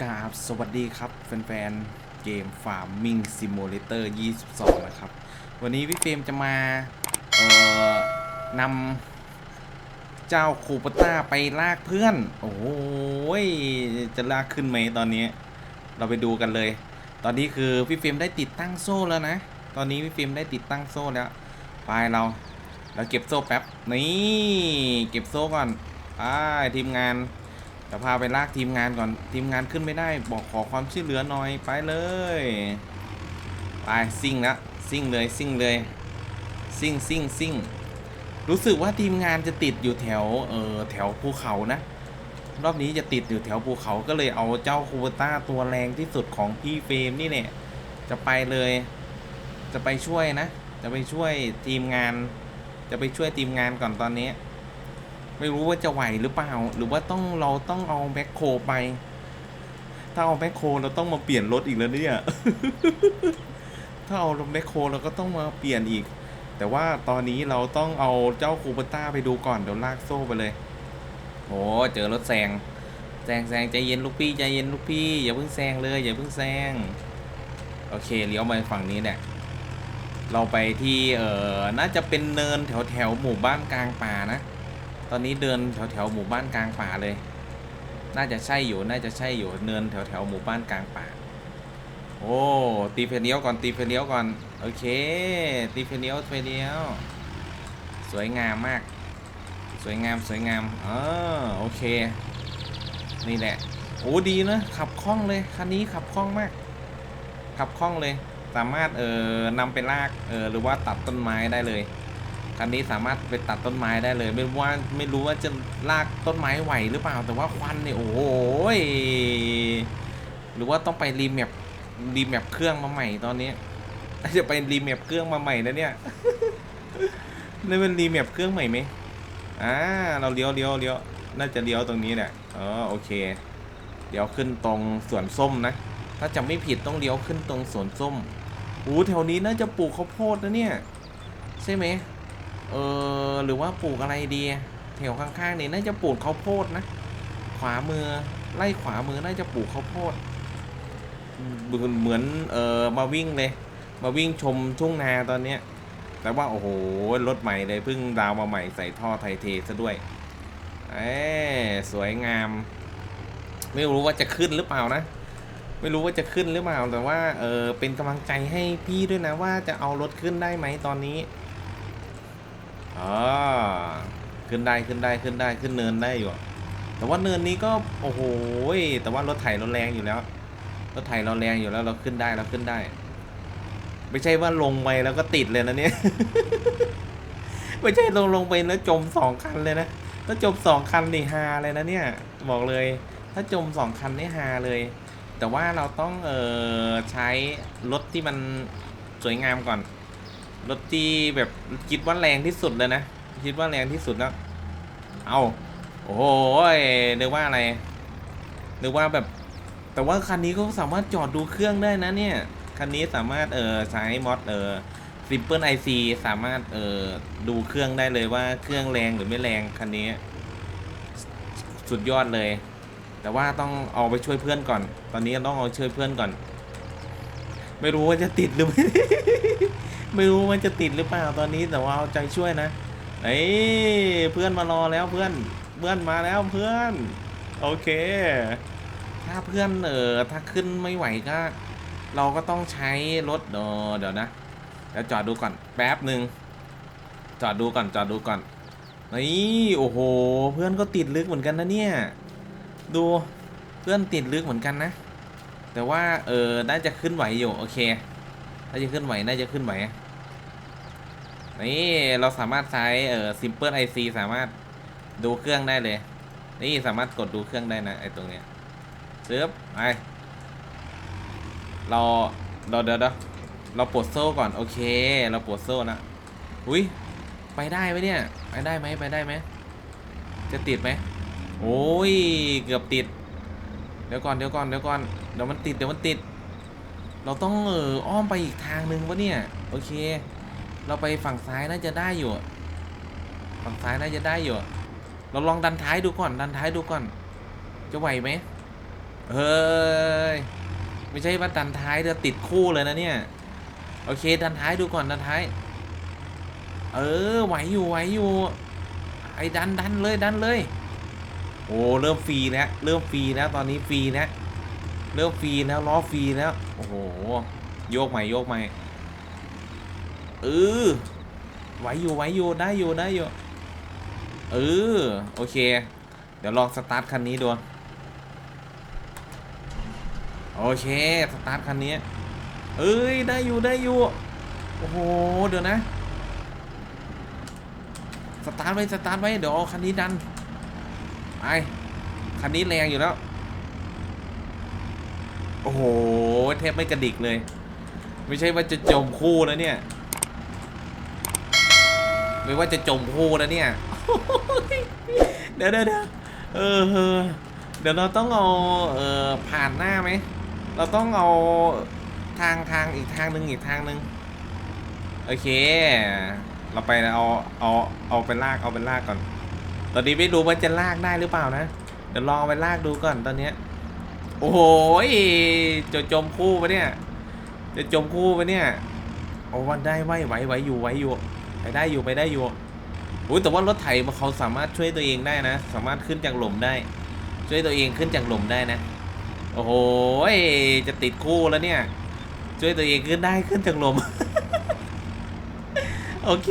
กราบสวัสดีครับ แฟนๆ เกม Farming Simulator 22 นะครับ วันนี้พี่เฟรมจะมาเอ่อนำเจ้าคูปต้าไปลากเพื่อน โอ้ยจะลากขึ้นไหมตอนนี้ เราไปดูกันเลย ตอนนี้คือพี่เฟรมได้ติดตั้งโซ่แล้วนะ ตอนนี้พี่เฟรมได้ติดตั้งโซ่แล้ว ไปเรา เราเก็บโซ่แป๊บ นี่ เก็บโซ่ก่อนไปทีมงาน จะพาไปลากทีมงานก่อนทีมงานขึ้นไม่ได้ บอกขอความช่วยเหลือหน่อยไปเลยไปซิ่งแล้วซิ่งเลยซิ่งเลยซิ่งซิ่งซิ่งรู้สึกว่าทีมงานจะติดอยู่แถวเออแถวภูเขานะ รอบนี้จะติดอยู่แถวภูเขาก็เลยเอาเจ้าคูเบต้าตัวแรงที่สุดของพี่เฟรมนี่เนี่ยจะไปเลย จะไปช่วยนะ จะไปช่วยทีมงาน จะไปช่วยทีมงานก่อนตอนนี้ ไม่รู้ว่าจะไหวหรือเปล่า หรือว่าต้องเราต้องเอาแบ็คโคไป ถ้าเอาแบ็คโคเราต้องมาเปลี่ยนรถอีกแล้วเนี่ย ถ้าเอาแบ็คโคเราก็ต้องมาเปลี่ยนอีก แต่ว่าตอนนี้เราต้องเอาเจ้าคูปต้าไปดูก่อนเดี๋ยวลากโซ่ไปเลยโหเจอรถแซงแซงแซงใจเย็นลูกพี่ใจเย็นลูกพี่อย่าเพิ่งแซงเลยอย่าเพิ่งแซงโอเคเลี้ยวมาฝั่งนี้แหละเราไปที่เออน่าจะเป็นเนินแถวแถวหมู่บ้านกลางป่านะ ตอนนี้เดินแถวแถวหมู่บ้านกลางป่าเลย น่าจะใช่อยู่ น่าจะใช่อยู่ เนินแถวแถวหมู่บ้านกลางป่า โอ้ ตีไฟเลี้ยวก่อน ตีไฟเลี้ยวก่อน โอเค ตีไฟเลี้ยวไฟเลี้ยว สวยงามมาก สวยงาม สวยงามเออโอเค นี่แหละ โอ้ดีนะ ขับคล่องเลย คันนี้ขับคล่องมาก ขับคล่องเลย สามารถเอ่อนำไปลากเออหรือว่าตัดต้นไม้ได้เลย คันนี้สามารถไปตัดต้นไม้ได้เลย ไม่ว่าไม่รู้ว่าจะลากต้นไม้ไหวหรือเปล่า แต่ว่าควันเนี่ยโอ้โหยหรือว่าต้องไปรีแมปรีแมปเครื่องมาใหม่ตอนนี้จะไปรีแมปเครื่องมาใหม่นะเนี่ยนี่เป็นรีแมปเครื่องใหม่ไหมอ่าเราเลี้ยวเลี้ยวเลี้ยวน่าจะเลี้ยวตรงนี้แหละอ๋อโอเค เดี๋ยวขึ้นตรงสวนส้มนะ ถ้าจำไม่ผิดต้องเลี้ยวขึ้นตรงสวนส้มโอ้แถวนี้น่าจะปลูกข้าวโพดนะเนี่ย ใช่ไหม เออหรือว่าปลูกอะไรดีแถวข้างๆนี่น่าจะปลูกข้าวโพดนะ ขวามือไล่ขวามือน่าจะปลูกข้าวโพดเหมือนเออมาวิ่งเลย มาวิ่งชมทุ่งนาตอนเนี้ยแต่ว่าโอ้โหรถใหม่เลยเพิ่งดาวมาใหม่ใส่ท่อไทเทซะด้วยเอ้สวยงาม ไม่รู้ว่าจะขึ้นหรือเปล่านะ ไม่รู้ว่าจะขึ้นหรือเปล่า แต่ว่าเออเป็นกำลังใจให้พี่ด้วยนะว่าจะเอารถขึ้นได้ไหมตอนนี้ อ๋อขึ้นได้ขึ้นได้ขึ้นได้ขึ้นเนินได้อยู่ แต่ว่าเนินนี้ก็โอ้โหแต่ว่ารถไถเราแรงอยู่แล้ว รถไถเราแรงอยู่แล้วเราขึ้นได้เราขึ้นได้ ไม่ใช่ว่าลงไปแล้วก็ติดเลยนะเนี่ย ไม่ใช่ลงลงไปแล้วจมสองคันเลยนะ ถ้าจมสองคันนี่ฮาเลยนะเนี่ย บอกเลย ถ้าจมสองคันนี่ฮาเลย แต่ว่าเราต้องเออใช้รถที่มันสวยงามก่อน รถที่แบบคิดว่าแรงที่สุดเลยนะ คิดว่าแรงที่สุดแล้วเอาโอ้โหนึกว่าอะไรนึกว่าแบบ แต่ว่าคันนี้ก็สามารถจอดดูเครื่องได้นะเนี่ย คันนี้สามารถเออใช้มอดเออ Simple IC สามารถเออดูเครื่องได้เลยว่าเครื่องแรงหรือไม่แรงคันนี้ สุดยอดเลย แต่ว่าต้องเอาไปช่วยเพื่อนก่อน ตอนนี้ต้องเอาช่วยเพื่อนก่อน ไม่รู้ว่าจะติดหรือไม่ ไม่รู้มันจะติดหรือเปล่าตอนนี้แต่ว่าเอาใจช่วยนะเอ้เพื่อนมารอแล้วเพื่อนเพื่อนมาแล้วเพื่อน โอเค ถ้าเพื่อนเออถ้าขึ้นไม่ไหวก็ เราก็ต้องใช้รถเออเดี๋ยวนะเดี๋ยวจอดดูก่อนแป๊บหนึ่งจอดดูก่อนจอดดูก่อนนี่โอ้โห เพื่อนก็ติดลึกเหมือนกันนะเนี่ย ดูเพื่อนติดลึกเหมือนกันนะ แต่ว่าเออน่าจะขึ้นไหวอยู่โอเค น่าจะขึ้นไหวน่าจะขึ้นไหวนี่เราสามารถใช้เอ่อ simple IC สามารถดูเครื่องได้เลย นี่สามารถกดดูเครื่องได้นะไอตรงเนี้ยซื้อไปเราเราเดี๋ยวเดี๋ยวเราปลดโซ่ก่อนโอเค เราปลดโซ่นะอุ้ยไปได้ไหมเนี่ย ไปได้ไหมไปได้ไหมจะติดไหมโอ้ยเกือบติด เดี๋ยวก่อนเดี๋ยวก่อนเดี๋ยวก่อนเดี๋ยวมันติดเดี๋ยวมันติด เราต้องเอออ้อมไปอีกทางหนึ่งวะเนี่ย โอเค เราไปฝั่งซ้ายน่าจะได้อยู่ ฝั่งซ้ายน่าจะได้อยู่ เราลองดันท้ายดูก่อน ดันท้ายดูก่อน จะไหวไหมเฮ้ย ไม่ใช่ว่าดันท้ายจะติดคู่เลยนะเนี่ย โอเค ดันท้ายดูก่อน ดันท้าย เออ ไหวอยู่ ไหวอยู่ ไอ้ดันดันเลย ดันเลย โอ้ เริ่มฟรีแล้ว เริ่มฟรีแล้ว ตอนนี้ฟรีแล้ว เริ่มฟรีแล้วล้อฟรีแล้ว โอ้โห โยกใหม่โยกใหม่เออไหวอยู่ไหวอยู่ได้อยู่ได้อยู่เออโอเค เดี๋ยวลองสตาร์ทคันนี้ดูโอเคสตาร์ทคันนี้เอ้ยได้อยู่ได้อยู่โอ้โหเดี๋ยวนะสตาร์ทไว้สตาร์ทไว้เดี๋ยวคันนี้ดันไปคันนี้แรงอยู่แล้ว โอ้โหแทบไม่กระดิกเลย ไม่ใช่ว่าจะจมคู่แล้วเนี่ย ไม่ว่าจะจมคู่แล้วเนี่ยเดี๋ยวเดี๋ยวเออเออเดี๋ยวเราต้องเอาเออผ่านหน้าไหมเราต้องเอาทางทางอีกทางหนึ่งอีกทางหนึ่งโอเค เราไปเอาเอาเอาไปลากเอาไปลากก่อน ตอนนี้ไม่รู้ว่าจะลากได้หรือเปล่านะ เดี๋ยวลองเอาไปลากดูก่อนตอนเนี้ย โอ้โหยจะจมคู่ปะเนี่ย จะจมคู่ปะเนี่ย โอ้วันได้ไหวไหวไหวอยู่ไหวอยู่ ไปได้อยู่ไปได้อยู่อุ้ยแต่ว่ารถไถเขาสามารถช่วยตัวเองได้นะ สามารถขึ้นจากหลุมได้ ช่วยตัวเองขึ้นจากหลุมได้นะ โอ้โหยจะติดคู่แล้วเนี่ย ช่วยตัวเองขึ้นได้ขึ้นจากหลุมโอเค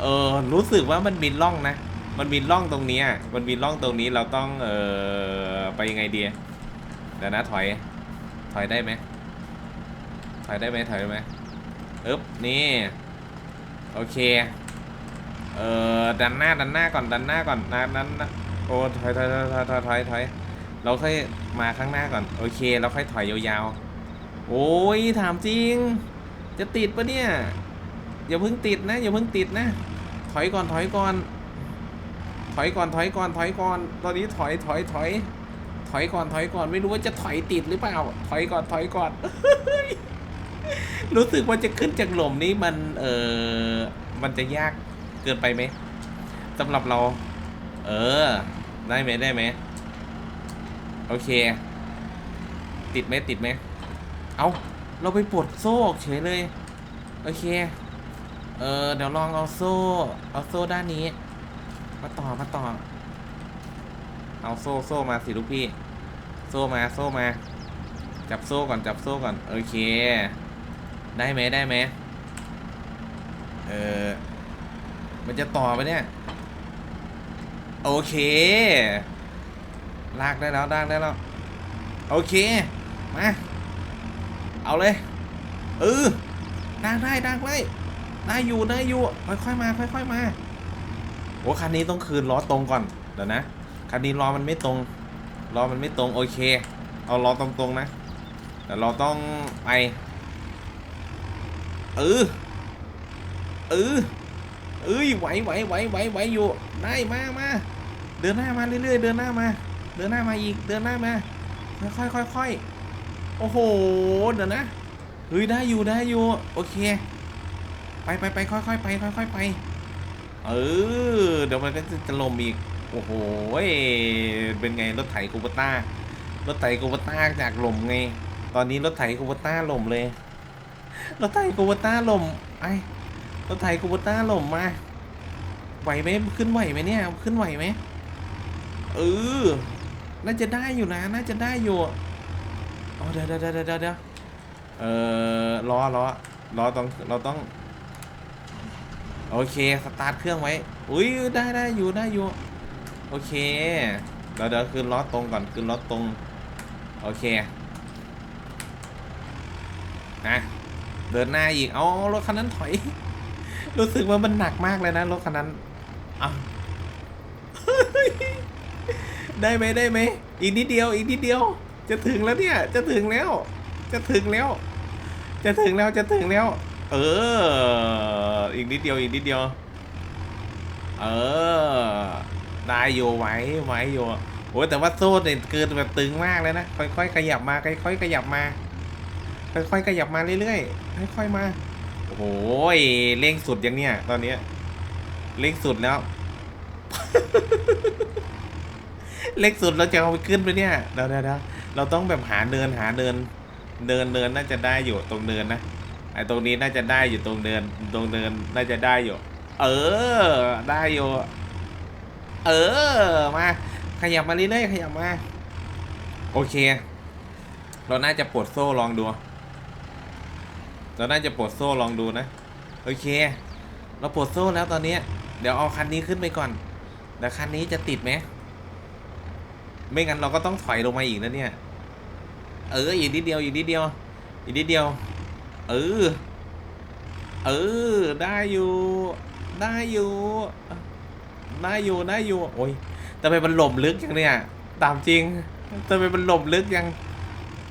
เออรู้สึกว่ามันมีร่องนะ มันมีร่องตรงนี้มันมีร่องตรงนี้เราต้องเออไปยังไงดีเดี๋ยวนะถอย ถอยได้ไหมถอยได้ไหมถอยได้ไหมอึ๊บนี่โอเคเออดันหน้าดันหน้าก่อนดันหน้าก่อนนะนั้นโอ้ยถอยถอยถอยถอยถอยถอยเราค่อยมาข้างหน้าก่อนโอเคเราค่อยถอยยาวๆ โอ้ยถามจริง จะติดปะเนี่ยอย่าเพิ่งติดนะอย่าเพิ่งติดนะ ถอยก่อนถอยก่อน ถอยก่อนถอยก่อนถอยก่อน ตอนนี้ถอยถอยถอย ถอยก่อนถอยก่อน ไม่รู้ว่าจะถอยติดหรือเปล่า ถอยก่อนถอยก่อน รู้สึกว่าจะขึ้นจากหล่มนี้มันเออมันจะยากเกินไปไหมสำหรับเรา เออ ได้ไหมได้ไหมโอเค ติดไหมติดไหมเอาเราไปปลดโซ่ออกเฉยเลย โอเค เออเดี๋ยวลองเอาโซ่ เอาโซ่ด้านนี้ มาต่อมาต่อ เอาโซ่โซ่มาสิลูกพี่ โซ่มาโซ่มา จับโซ่ก่อนจับโซ่ก่อน โอเค ได้ไหมได้ไหมเออมันจะต่อไปเนี่ย โอเค ลากได้แล้วลากได้แล้ว โอเค มา เอาเลย เออลากได้ลากได้ได้อยู่ได้อยู่ ค่อยๆมา ค่อยๆมา โอ้คันนี้ต้องคืนล้อตรงก่อน เดี๋ยวนะ คันนี้ล้อมันไม่ตรง ล้อมันไม่ตรงโอเค เอาล้อตรงๆนะ แต่เราต้องไป เออ เออ เอ้ย ไหวไหวไหวไหวไหวอยู่ ได้มามาเดินหน้ามาเรื่อยๆ เดินหน้ามา เดินหน้ามาอีก เดินหน้ามา ค่อยๆค่อยๆโอ้โห เดี๋ยวนะ เฮ้ย ได้อยู่ ได้อยู่ โอเค ไปไปไปค่อยๆไป ค่อยๆไป เออ เดี๋ยวมันก็จะลมอีก โอ้โห เป็นไงรถไถคูปต้ารถไถคูปต้าจากลมไง ตอนนี้รถไถคูปต้าลมเลย รถไถคูปต้าลมไอรถไถคูปต้าลมมา ไหวไหมขึ้นไหวไหมเนี่ย ขึ้นไหวไหมเออ น่าจะได้อยู่นะ น่าจะได้อยู่เดี๋ยวเดี๋ยวเดี๋ยวเดี๋ยวเดี๋ยวเออล้อล้อล้อต้อง เราต้อง โอเค สตาร์ทเครื่องไว้ อุ้ยได้ได้อยู่ได้อยู่ โอเค เดี๋ยวเดี๋ยวคืนล้อตรงก่อนคืนล้อตรง โอเคนะเดินหน้าอีก เอารถคันนั้นถอย รู้สึกว่ามันหนักมากเลยนะรถคันนั้นอาได้ไหมได้ไหม อีกนิดเดียว อีกนิดเดียว จะถึงแล้วเนี่ย จะถึงแล้ว จะถึงแล้ว จะถึงแล้ว จะถึงแล้ว เออ อีกนิดเดียวอีกนิดเดียว เออ ได้อยู่ไหวไหวอยู่โอ้ยแต่ว่าโซ่เนี่ยเกินแบบตึงมากเลยนะ ค่อยๆขยับมา ค่อยๆขยับมา ค่อยๆขยับมาเรื่อยๆ ค่อยๆมา โอ้โหเร่งสุดยังเนี่ย ตอนนี้เร่งสุดแล้วเล็กสุดเราจะเอาไปขึ้นไปเนี่ย เดี๋ยวเดี๋ยวเดี๋ยวเราต้องแบบหาเนินหาเนินเนินเนินน่าจะได้อยู่ตรงเนินนะ ไอ้ตรงนี้น่าจะได้อยู่ตรงเนินตรงเนินน่าจะได้อยู่ เออ ได้อยู่ เออ มา ขยับมาเรื่อยๆขยับมา โอเค เราน่าจะปลดโซ่ลองดู เราน่าจะปลดโซ่ลองดูนะ โอเค เราปลดโซ่แล้วตอนเนี้ยเดี๋ยวเอาคันนี้ขึ้นไปก่อน เดี๋ยวคันนี้จะติดไหม ไม่งั้นเราก็ต้องถอยลงมาอีกนะเนี่ย เออ อีกนิดเดียว อีกนิดเดียว อีกนิดเดียว เออ เออ ได้อยู่ ได้อยู่ ได้อยู่ ได้อยู่ โอ้ยทำไมมันหล่มลึกอย่างเนี้ยตามจริงทำไมมันหล่มลึกยัง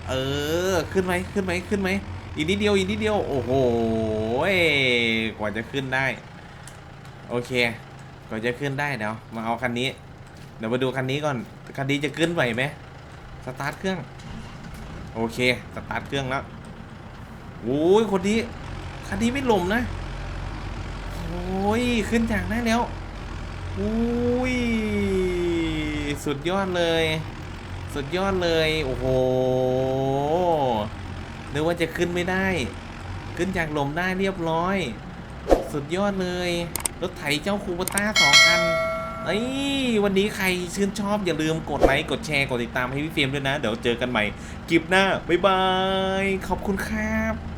เออ ขึ้นไหมขึ้นไหมขึ้นไหม อีกนิดเดียว อีกนิดเดียว โอ้โห กว่าจะขึ้นได้ โอเค กว่าจะขึ้นได้เดี๋ยว มาเอาคันนี้ เดี๋ยวมาดูคันนี้ก่อน คันนี้จะขึ้นไหวไหม สตาร์ทเครื่อง โอเค สตาร์ทเครื่องแล้ว โอ้ยคนนี้คันนี้ไม่หล่มนะ โอ้ยขึ้นจากได้แล้วอุ้ยสุดยอดเลย สุดยอดเลย โอ้โหนึกว่าจะขึ้นไม่ได้ ขึ้นจากหล่มได้เรียบร้อย สุดยอดเลย รถไถเจ้าคูปต้าสองคันเอ้วันนี้ใครชื่นชอบอย่าลืมกดไลค์กดแชร์กดติดตามให้พี่เฟรมด้วยนะ เดี๋ยวเจอกันใหม่คลิปหน้า บ๊ายบาย ขอบคุณครับ